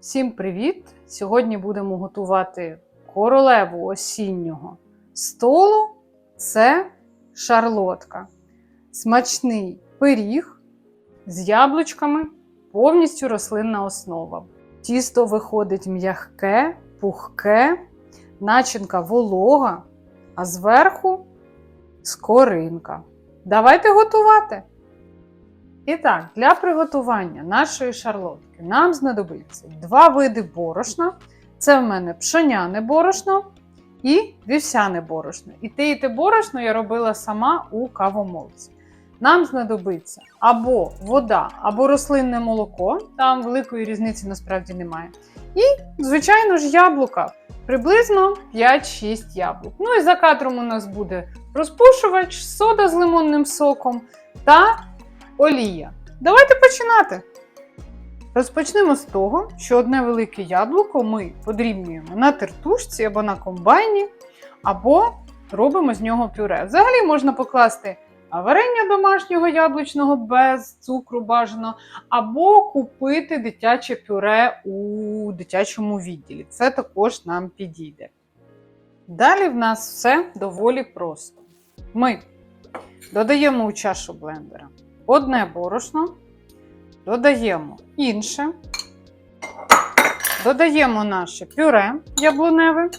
Всім привіт! Сьогодні будемо готувати королеву осіннього столу. Це шарлотка. Смачний пиріг з яблучками, повністю рослинна основа. Тісто виходить м'ягке, пухке, начинка волога, а зверху скоринка. Давайте готувати! І так, для приготування нашої шарлотки нам знадобиться два види борошна. Це в мене пшоняне борошно і вівсяне борошно. І те, і те борошно я робила сама у кавомолці. Нам знадобиться або вода, або рослинне молоко, там великої різниці насправді немає. І, звичайно ж, яблука. Приблизно 5-6 яблук. Ну і за кадром у нас буде розпушувач, сода з лимонним соком та олія. Давайте починати. Розпочнемо з того, що одне велике яблуко ми подрібнюємо на тертушці або на комбайні, або робимо з нього пюре. Взагалі можна покласти варення домашнього яблучного без цукру бажано, або купити дитяче пюре у дитячому відділі. Це також нам підійде. Далі в нас все доволі просто. Ми додаємо у чашу блендера одне борошно, додаємо інше, додаємо наше пюре яблуневе,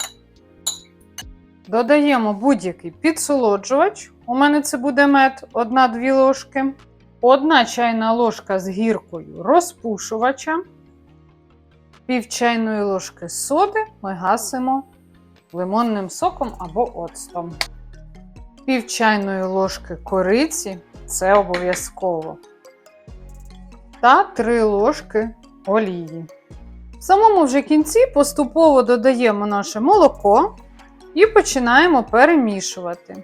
додаємо будь-який підсолоджувач. У мене це буде мед 1-2 ложки, одна чайна ложка з гіркою розпушувача, пів чайної ложки соди ми гасимо лимонним соком або оцтом. Пів чайної ложки кориці це обов'язково. Та 3 ложки олії. В самому вже кінці поступово додаємо наше молоко і починаємо перемішувати.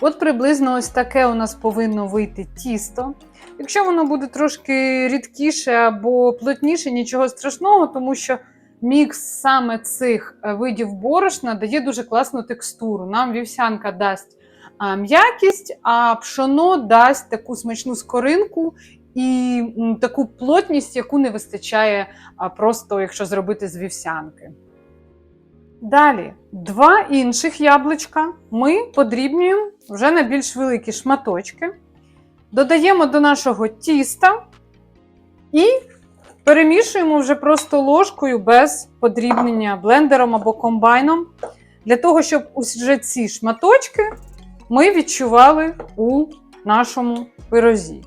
От приблизно ось таке у нас повинно вийти тісто. Якщо воно буде трошки рідкіше або плотніше, нічого страшного, тому що мікс саме цих е, видів борошна дає дуже класну текстуру. Нам вівсянка дасть м'якість, а пшоно дасть таку смачну скоринку і таку плотність, яку не вистачає просто, якщо зробити з вівсянки. Далі, два інших яблучка ми подрібнюємо вже на більш великі шматочки, додаємо до нашого тіста і Перемішуємо вже просто ложкою без подрібнення блендером або комбайном, для того, щоб уже ці шматочки ми відчували у нашому пирозі.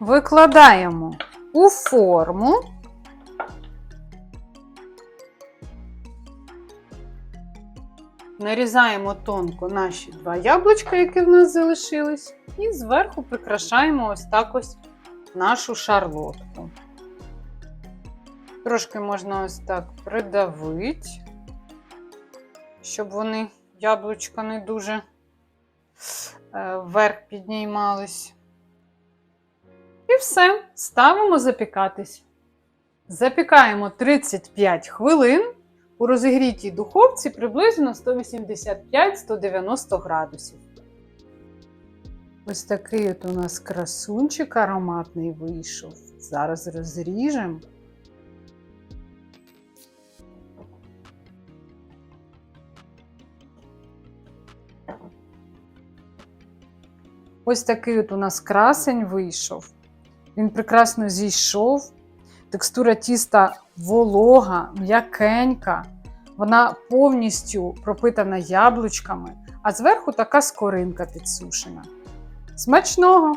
Викладаємо у форму. Нарізаємо тонко наші два яблучка, які в нас залишились, і зверху прикрашаємо ось так ось нашу шарлотку. Трошки можна ось так придавити, щоб вони яблучка не дуже е, вверх піднімались. І все, ставимо запікатись. Запікаємо 35 хвилин у розігрітій духовці приблизно 185-190 градусів. Ось такий от у нас красунчик ароматний вийшов. Зараз розріжемо. Ось такий от у нас красень вийшов. Він прекрасно зійшов. Текстура тіста волога, м'якенька. Вона повністю пропитана яблучками, а зверху така скоринка підсушена. Смачного!